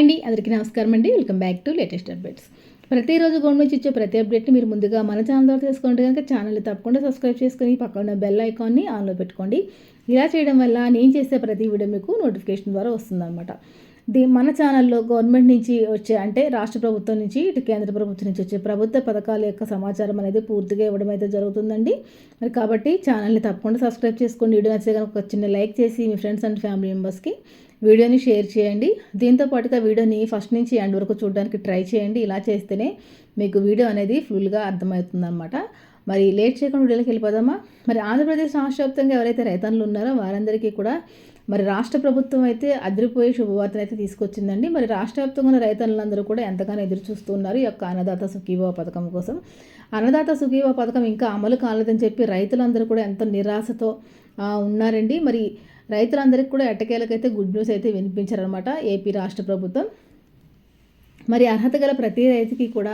Hi అండి. అందరికీ నమస్కారం అండి. Welcome back to latest updates ప్రతిరోజు గవర్నమెంట్ ఇచ్చే ప్రతి అప్డేట్ని మీరు ముందుగా మన ఛానల్ ద్వారా తెలుసుకుంటే కనుక ఛానల్ని తప్పకుండా సబ్స్క్రైబ్ చేసుకుని పక్కన ఉన్న బెల్ ఐకాన్ని ఆన్లో పెట్టుకోండి. ఇలా చేయడం వల్ల నేను చేసే ప్రతి వీడియో మీకు నోటిఫికేషన్ ద్వారా వస్తుందన్నమాట. దీ మన ఛానల్లో గవర్నమెంట్ నుంచి వచ్చే అంటే రాష్ట్ర ప్రభుత్వం నుంచి ఇటు కేంద్ర ప్రభుత్వం నుంచి వచ్చే ప్రభుత్వ పథకాల యొక్క సమాచారం అనేది పూర్తిగా ఇవ్వడం అయితే జరుగుతుందండి. మరి కాబట్టి ఛానల్ని తప్పకుండా సబ్స్క్రైబ్ చేసుకోండి. వీడియో నచ్చే కనుక ఒక చిన్న లైక్ చేసి మీ ఫ్రెండ్స్ అండ్ ఫ్యామిలీ మెంబర్స్కి వీడియోని షేర్ చేయండి. దీంతో పాటుగా వీడియోని ఫస్ట్ నుంచి ఎండ్ వరకు చూడడానికి ట్రై చేయండి. ఇలా చేస్తేనే మీకు వీడియో అనేది ఫుల్గా అర్థమవుతుందన్నమాట. మరి లేట్ చేయకుండా వీడియోకి వెళ్ళిపోదామా? మరి ఆంధ్రప్రదేశ్ రాష్ట్ర వ్యాప్తంగా ఎవరైతే రైతన్లు ఉన్నారో వారందరికీ కూడా మరి రాష్ట్ర ప్రభుత్వం అయితే అదిరిపోయే శుభవార్తను అయితే తీసుకొచ్చిందండి. మరి రాష్ట్ర వ్యాప్తంగా ఉన్న రైతన్నులందరూ కూడా ఎంతగానో ఎదురు చూస్తున్నారు ఈ యొక్క అన్నదాత సుఖీభవ పథకం కోసం. అన్నదాత సుఖీభవ పథకం ఇంకా అమలు కాలేదని చెప్పి రైతులందరూ కూడా ఎంతో నిరాశతో ఉన్నారండి. మరి రైతులందరికీ కూడా ఎట్టకేలకైతే గుడ్ న్యూస్ అయితే వినిపించారనమాట ఏపీ రాష్ట్ర ప్రభుత్వం. మరి అర్హత గల ప్రతి రైతుకి కూడా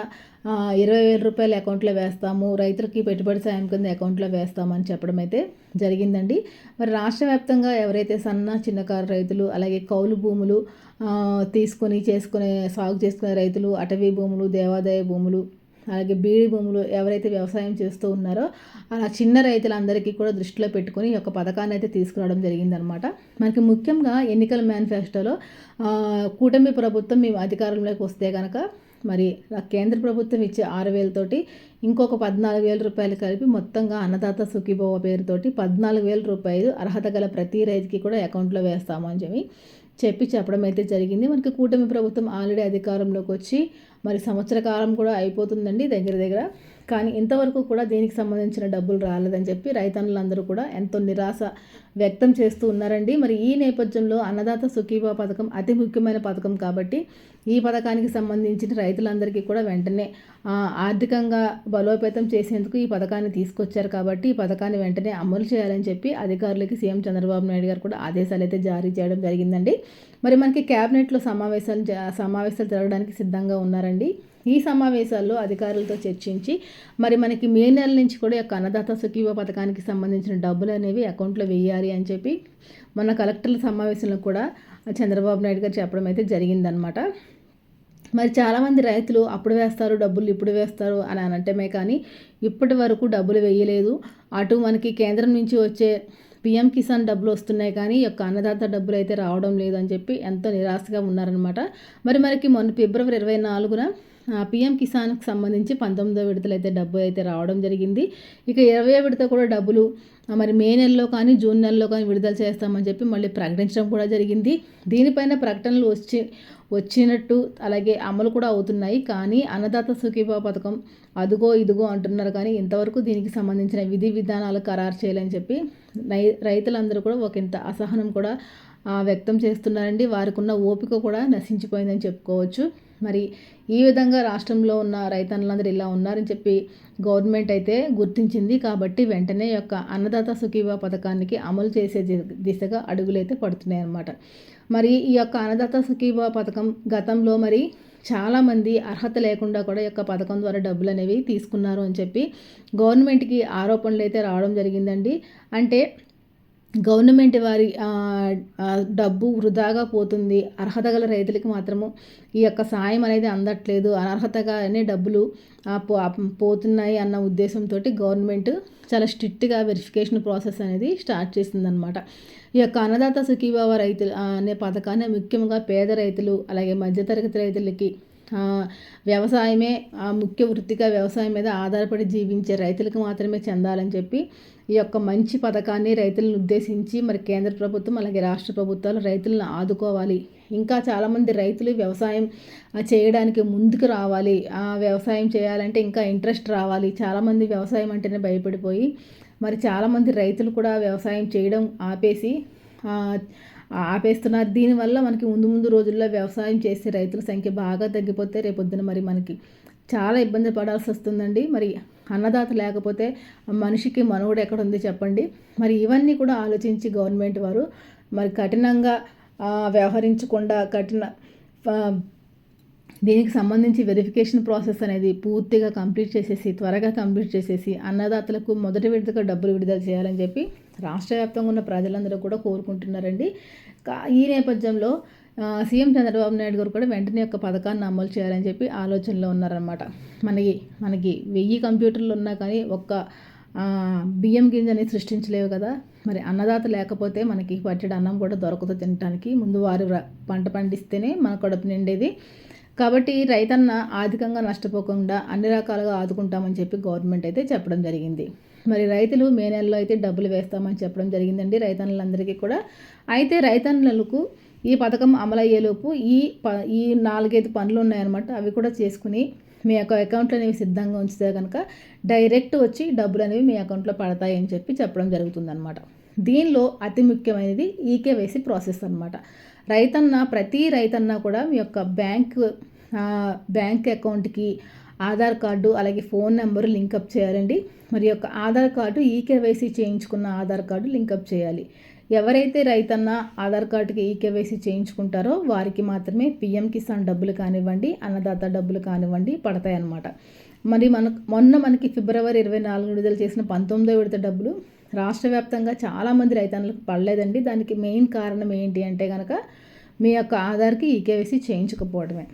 ఇరవై వేల రూపాయల అకౌంట్లో వేస్తాము రైతులకి పెట్టుబడి సాయం కింద అకౌంట్లో వేస్తామని చెప్పడం అయితే జరిగిందండి. మరి రాష్ట్ర వ్యాప్తంగా ఎవరైతే సన్న చిన్నకారు రైతులు అలాగే కౌలు భూములు తీసుకొని చేసుకునే సాగు చేసుకునే రైతులు అటవీ భూములు దేవాదాయ భూములు అలాగే బీడి భూములు ఎవరైతే వ్యవసాయం చేస్తూ ఉన్నారో అలా చిన్న రైతులందరికీ కూడా దృష్టిలో పెట్టుకుని ఈ యొక్క పథకాన్ని అయితే తీసుకురావడం జరిగిందనమాట మనకి ముఖ్యంగా ఎన్నికల మేనిఫెస్టోలో కూటమి ప్రభుత్వం మేము అధికారంలోకి వస్తే కనుక మరి కేంద్ర ప్రభుత్వం ఇచ్చే ఆరు వేలతోటి ఇంకొక పద్నాలుగు వేల రూపాయలు కలిపి మొత్తంగా అన్నదాత సుఖీభవ పేరుతోటి పద్నాలుగు వేల రూపాయలు అర్హత గల ప్రతి రైతుకి కూడా అకౌంట్లో వేస్తాము అని చెప్పి చెప్పి చెప్పడం అయితే జరిగింది. మనకి కూటమి ప్రభుత్వం ఆల్రెడీ అధికారంలోకి వచ్చి మరి సంవత్సర కాలం కూడా అయిపోతుందండి దగ్గర దగ్గర. కానీ ఇంతవరకు కూడా దీనికి సంబంధించిన డబ్బులు రాలేదని చెప్పి రైతన్నులందరూ కూడా ఎంతో నిరాశ వ్యక్తం చేస్తూ ఉన్నారండి. మరి ఈ నేపథ్యంలో అన్నదాత సుఖీభా పథకం అతి ముఖ్యమైన పథకం కాబట్టి ఈ పథకానికి సంబంధించిన రైతులందరికీ కూడా వెంటనే ఆర్థికంగా బలోపేతం చేసేందుకు ఈ పథకాన్ని తీసుకొచ్చారు కాబట్టి ఈ పథకాన్ని వెంటనే అమలు చేయాలని చెప్పి అధికారులకి సీఎం చంద్రబాబు నాయుడు గారు కూడా ఆదేశాలు అయితే జారీ చేయడం జరిగిందండి. మరి మనకి క్యాబినెట్లో సమావేశాలు సమావేశాలు జరగడానికి సిద్ధంగా ఉన్నారండి. ఈ సమావేశాల్లో అధికారులతో చర్చించి మరి మనకి మే నెల నుంచి కూడా యొక్క అన్నదాత సుఖీవ పథకానికి సంబంధించిన డబ్బులు అనేవి అకౌంట్లో వేయాలి అని చెప్పి మన కలెక్టర్ల సమావేశంలో కూడా చంద్రబాబు నాయుడు గారు చెప్పడం అయితే జరిగిందనమాట మరి చాలామంది రైతులు అప్పుడు వేస్తారు డబ్బులు ఇప్పుడు వేస్తారు అని అనటమే కానీ ఇప్పటి వరకు డబ్బులు వేయలేదు. అటు మనకి కేంద్రం నుంచి వచ్చే పిఎం కిసాన్ డబ్బులు వస్తున్నాయి కానీ యొక్క అన్నదాత డబ్బులు అయితే రావడం లేదని చెప్పి ఎంతో నిరాశగా ఉన్నారనమాట మరి మనకి మొన్న ఫిబ్రవరి ఇరవై నాలుగున పిఎం కిసాన్కి సంబంధించి పంతొమ్మిదో విడతలు అయితే డబ్బు అయితే రావడం జరిగింది. ఇక ఇరవై విడత కూడా డబ్బులు మరి మే నెలలో కానీ జూన్ నెలలో కానీ విడుదల చేస్తామని చెప్పి మళ్ళీ ప్రకటించడం కూడా జరిగింది. దీనిపైన ప్రకటనలు వచ్చి వచ్చినట్టు అలాగే అమలు కూడా అవుతున్నాయి. కానీ అన్నదాత సుఖీభా పథకం అదుగో ఇదిగో అంటున్నారు. కానీ ఇంతవరకు దీనికి సంబంధించిన విధి విధానాలు ఖరారు చేయాలని చెప్పి రై రైతులందరూ కూడా ఒక ఇంత అసహనం కూడా వ్యక్తం చేస్తున్నారండి. వారికి ఉన్న ఓపిక కూడా నశించిపోయిందని చెప్పుకోవచ్చు. మరి ఈ విధంగా రాష్ట్రంలో ఉన్న రైతన్నులందరూ ఇలా ఉన్నారని చెప్పి గవర్నమెంట్ అయితే గుర్తించింది. కాబట్టి వెంటనే యొక్క అన్నదాత సుఖీవా పథకానికి అమలు చేసే దిశగా అడుగులైతే పడుతున్నాయి అన్నమాట మరి ఈ యొక్క అన్నదాత సుఖీవా పథకం గతంలో మరి చాలామంది అర్హత లేకుండా కూడా యొక్క పథకం ద్వారా డబ్బులు అనేవి తీసుకున్నారు అని చెప్పి గవర్నమెంట్కి ఆరోపణలు అయితే రావడం జరిగిందండి. అంటే గవర్నమెంట్ వారి డబ్బు వృధాగా పోతుంది. అర్హత గల రైతులకి మాత్రము ఈ యొక్క సాయం అనేది అందట్లేదు. అనర్హతగానే డబ్బులు పోతున్నాయి అన్న ఉద్దేశంతో గవర్నమెంట్ చాలా స్ట్రిక్ట్గా వెరిఫికేషన్ ప్రాసెస్ అనేది స్టార్ట్ చేసిందనమాట ఈ యొక్క అన్నదాత సుఖీభావ రైతులు అనే పథకాన్ని ముఖ్యంగా పేద రైతులు అలాగే మధ్యతరగతి రైతులకి వ్యవసాయమే ముఖ్య వృత్తిగా వ్యవసాయం మీద ఆధారపడి జీవించే రైతులకు మాత్రమే చెందాలని చెప్పి ఈ యొక్క మంచి పథకాన్ని రైతులను ఉద్దేశించి మరి కేంద్ర ప్రభుత్వం అలాగే రాష్ట్ర ప్రభుత్వాలు రైతులను ఆదుకోవాలి. ఇంకా చాలామంది రైతులు వ్యవసాయం చేయడానికి ముందుకు రావాలి. వ్యవసాయం చేయాలంటే ఇంకా ఇంట్రెస్ట్ రావాలి. చాలామంది వ్యవసాయం అంటేనే భయపడిపోయి మరి చాలామంది రైతులు కూడా వ్యవసాయం చేయడం ఆపేసి ఆపేస్తున్నారు. దీనివల్ల మనకి ముందు ముందు రోజుల్లో వ్యవసాయం చేసే రైతుల సంఖ్య బాగా తగ్గిపోతే రేపొద్దున మరి మనకి చాలా ఇబ్బంది పడాల్సి వస్తుందండి. మరి అన్నదాత లేకపోతే మనిషికి మనవుడు ఎక్కడ ఉంది చెప్పండి. మరి ఇవన్నీ కూడా ఆలోచించి గవర్నమెంట్ వారు మరి కఠినంగా వ్యవహరించకుండా కఠిన దీనికి సంబంధించి వెరిఫికేషన్ ప్రాసెస్ అనేది పూర్తిగా కంప్లీట్ చేసేసి త్వరగా కంప్లీట్ చేసేసి అన్నదాతలకు మొదటి విడతగా డబ్బులు విడుదల చేయాలని చెప్పి రాష్ట్ర వ్యాప్తంగా ఉన్న ప్రజలందరూ కూడా కోరుకుంటున్నారండి. ఈ నేపథ్యంలో సీఎం చంద్రబాబు నాయుడు గారు కూడా వెంటనే యొక్క పథకాన్ని అమలు చేయాలని చెప్పి ఆలోచనలో ఉన్నారనమాట మనకి మనకి వెయ్యి కంప్యూటర్లు ఉన్నా కానీ ఒక్క బియ్యం గింజని సృష్టించలేవు కదా. మరి అన్నదాత లేకపోతే మనకి పచ్చడి అన్నం కూడా దొరకదు తినడానికి ముందు వారు పంట పండిస్తేనే మన కడుపు నిండేది. కాబట్టి రైతన్న ఆర్థికంగా నష్టపోకుండా అన్ని రకాలుగా ఆదుకుంటామని చెప్పి గవర్నమెంట్ అయితే చెప్పడం జరిగింది. మరి రైతులు మే నెలలో అయితే డబ్బులు వేస్తామని చెప్పడం జరిగిందండి రైతన్నులందరికీ కూడా. అయితే రైతన్నులకు ఈ పథకం అమలయ్యేలోపు ఈ ప ఈ నాలుగైదు పనులు ఉన్నాయన్నమాట అవి కూడా చేసుకుని మీ యొక్క అకౌంట్లో అనేవి సిద్ధంగా ఉంచితే కనుక డైరెక్ట్ వచ్చి డబ్బులు అనేవి మీ అకౌంట్లో పడతాయి అని చెప్పి చెప్పడం జరుగుతుందన్నమాట. దీనిలో అతి ముఖ్యమైనది ఈకేవైసీ ప్రాసెస్ అనమాట రైతన్న ప్రతి రైతన్న కూడా మీ యొక్క బ్యాంక్ బ్యాంక్ అకౌంట్కి ఆధార్ కార్డు అలాగే ఫోన్ నెంబరు లింకప్ చేయాలండి. మరి యొక్క ఆధార్ కార్డు ఈకేవైసీ చేయించుకున్న ఆధార్ కార్డు లింకప్ చేయాలి. ఎవరైతే రైతన్న ఆధార్ కార్డుకి ఈకేవైసీ చేయించుకుంటారో వారికి మాత్రమే పిఎం కిసాన్ డబ్బులు కానివ్వండి అన్నదాత డబ్బులు కానివ్వండి పడతాయి అన్నమాట మరి మన మొన్న మనకి ఫిబ్రవరి ఇరవై నాలుగు విడుదల చేసిన పంతొమ్మిదో విడత డబ్బులు రాష్ట్ర వ్యాప్తంగా చాలామంది రైతన్నులకు పడలేదండి. దానికి మెయిన్ కారణం ఏంటి అంటే కనుక మీ యొక్క ఆధార్కి ఈకేవైసీ చేయించకపోవడమే.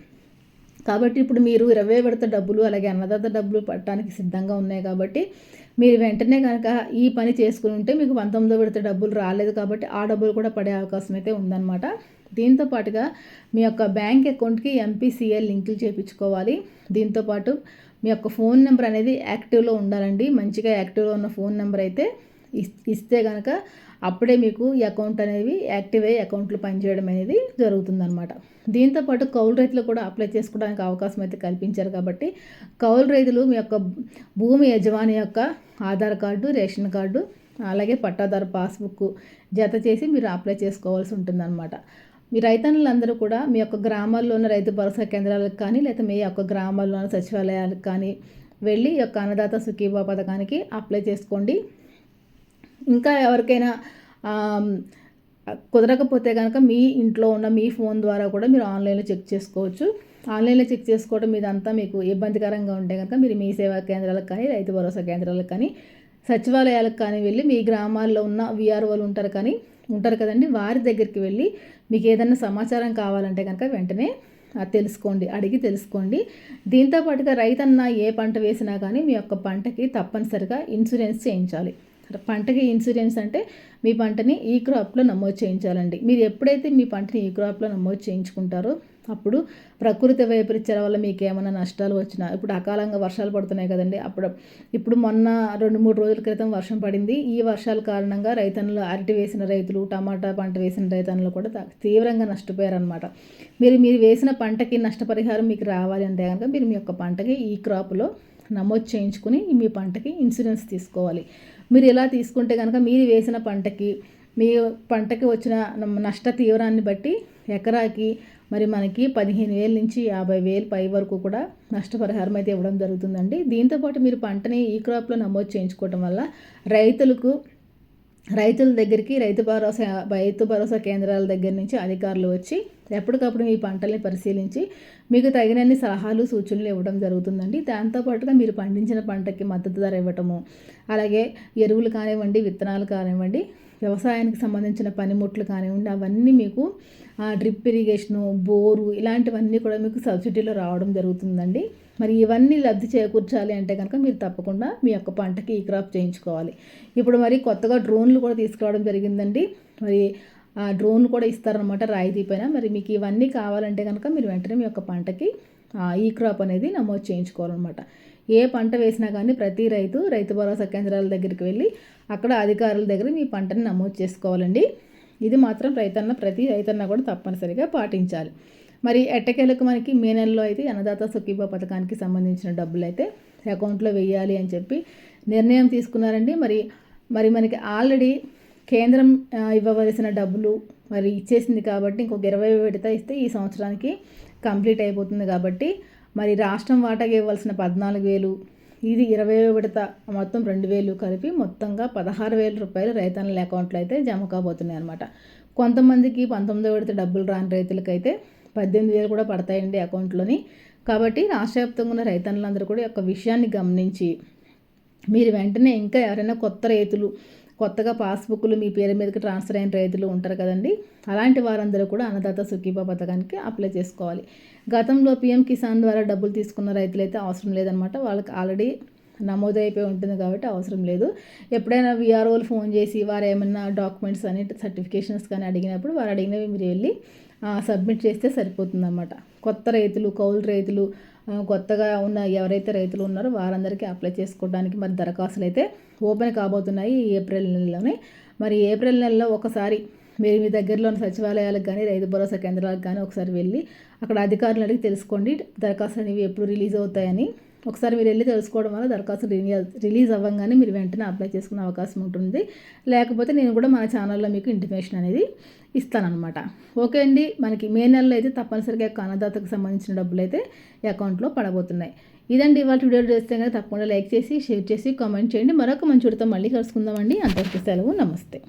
కాబట్టి ఇప్పుడు మీరు ఇరవై విడత డబ్బులు అలాగే అన్నదాత డబ్బులు పట్టడానికి సిద్ధంగా ఉన్నాయి కాబట్టి మీరు వెంటనే కనుక ఈ పని చేసుకుని ఉంటే మీకు పంతొమ్మిదో విడత డబ్బులు రాలేదు కాబట్టి ఆ డబ్బులు కూడా పడే అవకాశం అయితే ఉందన్నమాట. దీంతో పాటుగా మీ యొక్క బ్యాంక్ అకౌంట్కి ఎంపీసీఎల్ లింకులు చేయించుకోవాలి దీంతోపాటు మీ యొక్క ఫోన్ నెంబర్ అనేది యాక్టివ్లో ఉండాలండి. మంచిగా యాక్టివ్లో ఉన్న ఫోన్ నెంబర్ అయితే ఇస్తే కనుక అప్పుడే మీకు ఈ అకౌంట్ అనేవి యాక్టివ్ అయ్యి అకౌంట్లు పనిచేయడం అనేది జరుగుతుందన్నమాట. దీంతోపాటు కౌలు రైతులు కూడా అప్లై చేసుకోవడానికి అవకాశం అయితే కల్పించారు కాబట్టి కౌలు రైతులు మీ యొక్క భూమి యజమాని యొక్క ఆధార్ కార్డు రేషన్ కార్డు అలాగే పట్టాదారు పాస్బుక్ జత చేసి మీరు అప్లై చేసుకోవాల్సి ఉంటుందన్నమాట. మీ రైతన్నులందరూ కూడా మీ యొక్క గ్రామాల్లో ఉన్న రైతు భరోసా కేంద్రాలకు కానీ లేదా మీ యొక్క గ్రామాల్లో ఉన్న సచివాలయాలకు కానీ వెళ్ళి ఈ యొక్క అన్నదాత సుఖీభా పథకానికి అప్లై చేసుకోండి. ఇంకా ఎవరికైనా కుదరకపోతే కనుక మీ ఇంట్లో ఉన్న మీ ఫోన్ ద్వారా కూడా మీరు ఆన్లైన్లో చెక్ చేసుకోవచ్చు. ఆన్లైన్లో చెక్ చేసుకోవడం మీదంతా మీకు ఇబ్బందికరంగా ఉంటే కనుక మీరు మీ సేవా కేంద్రాలకు కానీ రైతు భరోసా కేంద్రాలకు కానీ సచివాలయాలకు కానీ వెళ్ళి మీ గ్రామాల్లో ఉన్న విఆర్ఓలు ఉంటారు కానీ ఉంటారు కదండి వారి దగ్గరికి వెళ్ళి మీకు ఏదైనా సమాచారం కావాలంటే కనుక వెంటనే తెలుసుకోండి అడిగి తెలుసుకోండి. దీంతో పాటుగా రైతన్న ఏ పంట వేసినా కానీ మీ యొక్క పంటకి తప్పనిసరిగా ఇన్సూరెన్స్ చేయించాలి. పంటకి ఇన్సూరెన్స్ అంటే మీ పంటని ఈ క్రాప్లో నమోదు చేయించాలండి. మీరు ఎప్పుడైతే మీ పంటని ఈ క్రాప్లో నమోదు చేయించుకుంటారో అప్పుడు ప్రకృతి వైపరీత్యాల వల్ల మీకు ఏమైనా నష్టాలు వచ్చినా ఇప్పుడు అకాలంగా వర్షాలు పడుతున్నాయి కదండి అప్పుడు ఇప్పుడు మొన్న రెండు మూడు రోజుల క్రితం వర్షం పడింది. ఈ వర్షాల కారణంగా రైతన్నులు అరటి వేసిన రైతులు టమాటా పంట వేసిన రైతన్నులు కూడా తీవ్రంగా నష్టపోయారనమాట మీరు మీరు వేసిన పంటకి నష్టపరిహారం మీకు రావాలి అంటే కనుక మీరు మీ యొక్క పంటకి ఈ క్రాప్లో నమోదు చేయించుకుని మీ పంటకి ఇన్సూరెన్స్ తీసుకోవాలి. మీరు ఇలా తీసుకుంటే కనుక మీరు వేసిన పంటకి మీ పంటకి వచ్చిన నష్ట తీవ్రాన్ని బట్టి ఎకరాకి మరి మనకి పదిహేను వేల నుంచి యాభై వేలు పై వరకు కూడా నష్టపరిహారం అయితే ఇవ్వడం జరుగుతుందండి. దీంతోపాటు మీరు పంటని ఈ క్రాప్లో నమోదు చేయించుకోవటం వల్ల రైతులకు రైతుల దగ్గరికి రైతు భరోసా రైతు భరోసా కేంద్రాల దగ్గర నుంచి అధికారులు వచ్చి ఎప్పటికప్పుడు మీ పంటల్ని పరిశీలించి మీకు తగినన్ని సలహాలు సూచనలు ఇవ్వడం జరుగుతుందండి. దాంతోపాటుగా మీరు పండించిన పంటకి మద్దతు ధర ఇవ్వటము అలాగే ఎరువులు కానివ్వండి విత్తనాలు కానివ్వండి వ్యవసాయానికి సంబంధించిన పనిముట్లు కానివ్వండి అవన్నీ మీకు డ్రిప్ ఇరిగేషను బోరు ఇలాంటివన్నీ కూడా మీకు సబ్సిడీలో రావడం జరుగుతుందండి. మరి ఇవన్నీ లబ్ధి చేకూర్చాలి అంటే కనుక మీరు తప్పకుండా మీ యొక్క పంటకి ఈ క్రాప్ చేయించుకోవాలి. ఇప్పుడు మరి కొత్తగా డ్రోన్లు కూడా తీసుకురావడం జరిగిందండి. మరి డ్రోన్ కూడా ఇస్తారనమాట రాయితీ పైన మరి మీకు ఇవన్నీ కావాలంటే కనుక మీరు వెంటనే మీ యొక్క పంటకి ఈ క్రాప్ అనేది నమోదు చేయించుకోవాలన్నమాట. ఏ పంట వేసినా కానీ ప్రతి రైతు రైతు భరోసా కేంద్రాల దగ్గరికి వెళ్ళి అక్కడ అధికారుల దగ్గర మీ పంటని నమోదు చేసుకోవాలండి. ఇది మాత్రం రైతన్న ప్రతి రైతన్న కూడా తప్పనిసరిగా పాటించాలి. మరి ఎట్టకేలకు మనకి మే నెలలో అయితే అన్నదాత సుఖీబా పథకానికి సంబంధించిన డబ్బులు అయితే అకౌంట్లో వెయ్యాలి అని చెప్పి నిర్ణయం తీసుకున్నారండి. మరి మరి మనకి ఆల్రెడీ కేంద్రం ఇవ్వవలసిన డబ్బులు మరి ఇచ్చేసింది కాబట్టి ఇంకొక ఇరవై విడత ఇస్తే ఈ సంవత్సరానికి కంప్లీట్ అయిపోతుంది కాబట్టి మరి రాష్ట్రం వాటాకి ఇవ్వాల్సిన పద్నాలుగు వేలు ఇది ఇరవై విడత మొత్తం రెండు వేలు కలిపి మొత్తంగా పదహారు వేల రూపాయలు రైతన్నల అకౌంట్లో అయితే జమ కాబోతున్నాయి అనమాట కొంతమందికి పంతొమ్మిదో విడత డబ్బులు రాని రైతులకైతే పద్దెనిమిది వేలు కూడా పడతాయండి అకౌంట్లోని. కాబట్టి రాష్ట్ర వ్యాప్తంగా ఉన్న రైతన్నులందరూ కూడా యొక్క విషయాన్ని గమనించి మీరు వెంటనే ఇంకా ఎవరైనా కొత్త రైతులు కొత్తగా పాస్బుక్లు మీ పేరు మీదకి ట్రాన్స్ఫర్ అయిన రైతులు ఉంటారు కదండి. అలాంటి వారందరూ కూడా అన్నదాత సుఖీభా పథకానికి అప్లై చేసుకోవాలి. గతంలో పీఎం కిసాన్ ద్వారా డబ్బులు తీసుకున్న రైతులైతే అవసరం లేదనమాట వాళ్ళకి ఆల్రెడీ నమోదైపోయి ఉంటుంది కాబట్టి అవసరం లేదు. ఎప్పుడైనా విఆర్ఓలు ఫోన్ చేసి వారు ఏమన్నా డాక్యుమెంట్స్ అని సర్టిఫికేషన్స్ కానీ అడిగినప్పుడు వారు అడిగినవి మీరు వెళ్ళి సబ్మిట్ చేస్తే సరిపోతుందన్నమాట. కొత్త రైతులు కౌలు రైతులు కొత్తగా ఉన్న ఎవరైతే రైతులు ఉన్నారో వారందరికీ అప్లై చేసుకోవడానికి మరి దరఖాస్తులు అయితే ఓపెన్ కాబోతున్నాయి ఏప్రిల్ నెలలోనే. మరి ఏప్రిల్ నెలలో ఒకసారి మీరు మీ దగ్గరలో సచివాలయాలకు కానీ రైతు భరోసా కేంద్రాలకు కానీ ఒకసారి వెళ్ళి అక్కడ అధికారులు అడిగి తెలుసుకోండి. దరఖాస్తులు అనేవి ఎప్పుడు రిలీజ్ అవుతాయని ఒకసారి మీరు వెళ్ళి తెలుసుకోవడం వల్ల దరఖాస్తు రిలీజ్ అవ్వగానే మీరు వెంటనే అప్లై చేసుకునే అవకాశం ఉంటుంది. లేకపోతే నేను కూడా మన ఛానల్లో మీకు ఇంటిమేషన్ అనేది ఇస్తానన్నమాట. ఓకే అండి మనకి మే నెలలో అయితే తప్పనిసరిగా అన్నదాతకు సంబంధించిన డబ్బులు అయితే అకౌంట్లో పడబోతున్నాయి. ఇదండి ఇవాళ వీడియో. చేస్తే కనుక తప్పకుండా లైక్ చేసి షేర్ చేసి కామెంట్ చేయండి. మరొక మంచి మళ్ళీ కలుసుకుందామండి. అంతవరకు సెలవు నమస్తే.